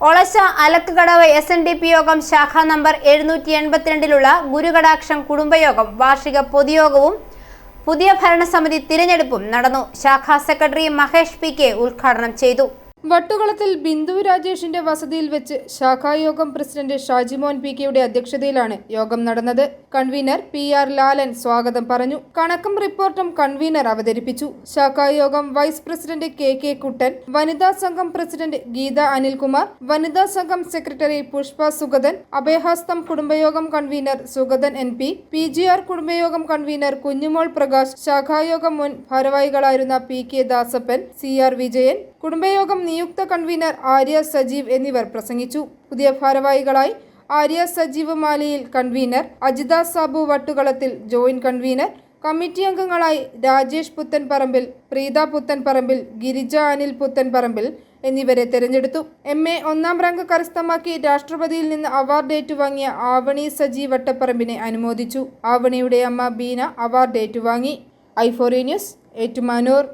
Olassa Alakkukadavu S N D P യോഗം ശാഖ number എഴുന്നൂറ്റി എൺപത്തിരണ്ടിലുള്ള ഗുരുകടാക്ഷം കുടുംബയോഗം വാർഷിക പൊതുയോഗവും പുതിയ ഭരണസമിതി തിരഞ്ഞെടുപ്പും നടന്നു. ശാഖാ സെക്രട്ടറി മഹേഷ് പി കെ ഉദ്ഘാടനം ചെയ്തു. വട്ടുകളത്തിൽ ബിന്ദു രാജേഷിന്റെ വസതിയിൽ വെച്ച് ശാഖായോഗം പ്രസിഡന്റ് ഷാജിമോൻ പി കെയുടെ അധ്യക്ഷതയിലാണ് യോഗം നടന്നത്. കൺവീനർ പി ആർ ലാലൻ സ്വാഗതം പറഞ്ഞു. കണക്കും റിപ്പോർട്ടും കൺവീനർ അവതരിപ്പിച്ചു. ശാഖായോഗം vice president K K Kuttan വനിതാ സംഘം പ്രസിഡന്റ് ഗീത അനിൽകുമാർ വനിതാ സംഘം secretary Pushpa Sugathan അഭയഹസ്തം കുടുംബയോഗം convener Sugathan N P P G R കുടുംബയോഗം convener Kunjumol Prakash ശാഖായോഗം മുൻ ഭാരവാഹികളായിരുന്ന P K Dasappan C R Vijayan കുടുംബയോഗം നിയുക്ത കൺവീനർ ആര്യ സജീവ് എന്നിവർ പ്രസംഗിച്ചു. പുതിയ ഭാരവാഹികളായി Arya Sajeev മാലിയിൽ convener Ajitha Sabu Vattukalathil joint convener committee അംഗങ്ങളായി രാജേഷ് പുത്തൻപറമ്പിൽ പ്രീത പുത്തൻപറമ്പിൽ ഗിരിജ അനിൽ പുത്തൻപറമ്പിൽ എന്നിവരെ തെരഞ്ഞെടുത്തു. എം. എ ഒന്നാം റാങ്ക് കരസ്ഥമാക്കി രാഷ്ട്രപതിയിൽ നിന്ന് അവാർഡ് ഏറ്റുവാങ്ങിയ ആവണി സജി വട്ടപ്പറമ്പിനെ അനുമോദിച്ചു. ആവണിയുടെ അമ്മ ബീന അവാർഡ് ഏറ്റുവാങ്ങി. ഐഫോറി ന്യൂസ് ഏറ്റുമാനൂർ.